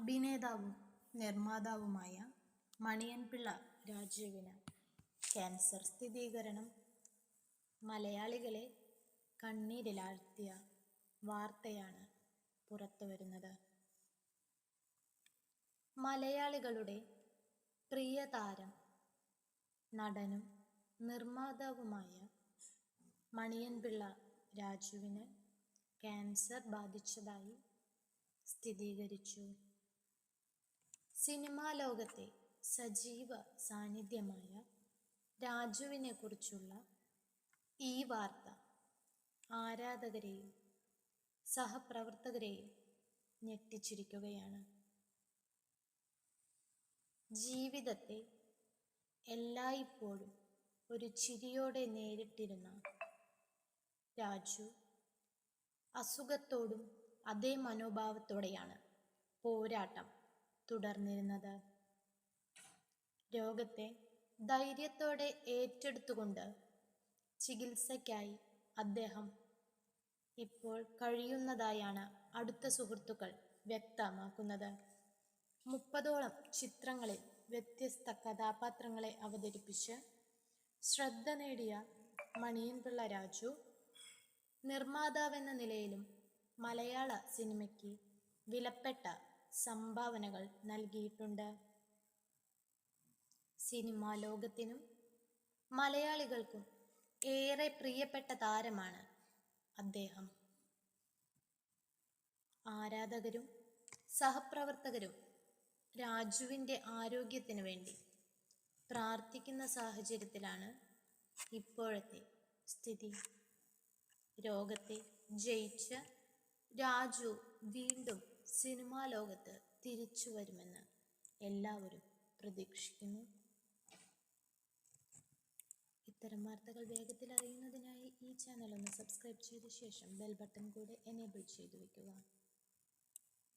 അഭിനേതാവും നിർമ്മാതാവുമായ Maniyanpilla രാജുവിന് cancer സ്ഥിരീകരണം. മലയാളികളെ കണ്ണീരിലാഴ്ത്തിയ വാർത്തയാണ് പുറത്തുവരുന്നത്. മലയാളികളുടെ പ്രിയ താരം നടനും നിർമ്മാതാവുമായ മണിയൻപിള്ള രാജുവിന് ക്യാൻസർ ബാധിച്ചതായി സ്ഥിരീകരിച്ചു. സിനിമാ ലോകത്തെ സജീവ സാന്നിധ്യമായ രാജുവിനെ കുറിച്ചുള്ള ഈ വാർത്ത ആരാധകരെയും സഹപ്രവർത്തകരെയും ഞെട്ടിച്ചിരിക്കുകയാണ്. ജീവിതത്തെ എല്ലായ്പ്പോഴും ഒരു ചിരിയോടെ നേരിട്ടിരുന്ന രാജു അസുഖത്തോടും അതേ മനോഭാവത്തോടെയാണ് പോരാട്ടം തുടർന്നിരുന്നത്. രോഗത്തെ ധൈര്യത്തോടെ ഏറ്റെടുത്തുകൊണ്ട് ചികിത്സയ്ക്കായി അദ്ദേഹം ഇപ്പോൾ കഴിയുന്നതായാണ് അടുത്ത സുഹൃത്തുക്കൾ വ്യക്തമാക്കുന്നത്. മുപ്പതോളം ചിത്രങ്ങളിൽ വ്യത്യസ്ത കഥാപാത്രങ്ങളെ അവതരിപ്പിച്ച് ശ്രദ്ധ നേടിയ മണിയൻപിള്ള രാജു നിർമ്മാതാവെന്ന നിലയിലും മലയാള സിനിമയ്ക്ക് വിലപ്പെട്ട സംഭാവനകൾ നൽകിയിട്ടുണ്ട്. സിനിമാ ലോകത്തിനും മലയാളികൾക്കും ഏറെ പ്രിയപ്പെട്ട താരമാണ് അദ്ദേഹം. ആരാധകരും സഹപ്രവർത്തകരും രാജുവിന്റെ ആരോഗ്യത്തിന് വേണ്ടി പ്രാർത്ഥിക്കുന്ന സാഹചര്യത്തിലാണ് ഇപ്പോഴത്തെ സ്ഥിതി. രോഗത്തെ ജയിച്ച് രാജു വീണ്ടും സിനിമാ ലോകത്ത് തിരിച്ചു വരുമെന്ന് എല്ലാവരും പ്രതീക്ഷിക്കുന്നു. ഇത്തരം വാർത്തകൾ വേഗത്തിൽ അറിയുന്നതിനായി ഈ ചാനൽ ഒന്ന് സബ്സ്ക്രൈബ് ചെയ്ത ശേഷം ബെൽ ബട്ടൺ കൂടെ എനേബിൾ ചെയ്തു വയ്ക്കുക